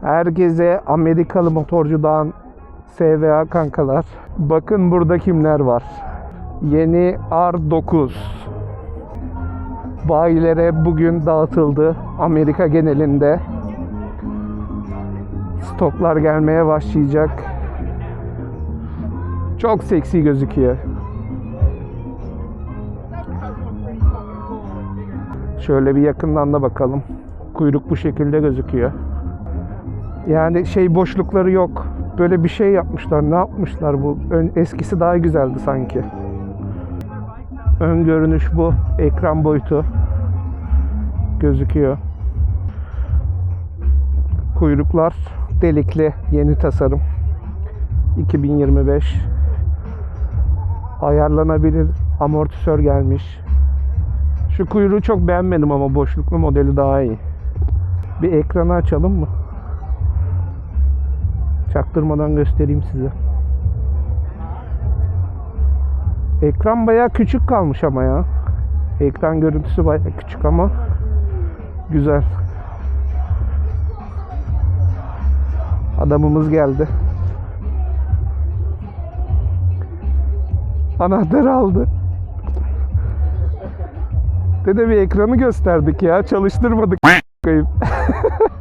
Herkese Amerikalı motorcudan SVA kankalar. Bakın burada kimler var. Yeni R9. Bayilere bugün dağıtıldı. Amerika genelinde. Stoklar gelmeye başlayacak. Çok seksi gözüküyor. Şöyle bir yakından da bakalım. Kuyruk bu şekilde gözüküyor. Yani şey boşlukları yok. Böyle bir şey yapmışlar. Ne yapmışlar bu? Ön, eskisi daha güzeldi sanki. Ön görünüş bu. Ekran boyutu gözüküyor. Kuyruklar delikli yeni tasarım. 2025 ayarlanabilir amortisör gelmiş. Şu kuyruğu çok beğenmedim ama boşluklu modeli daha iyi. Bir ekranı açalım mı? Çaktırmadan göstereyim size. Ekran bayağı küçük kalmış ama ya. Ekran görüntüsü bayağı küçük ama güzel. Adamımız geldi. Anahtarı aldı. Dede bir ekranı gösterdik ya. Çalıştırmadık. koyayım.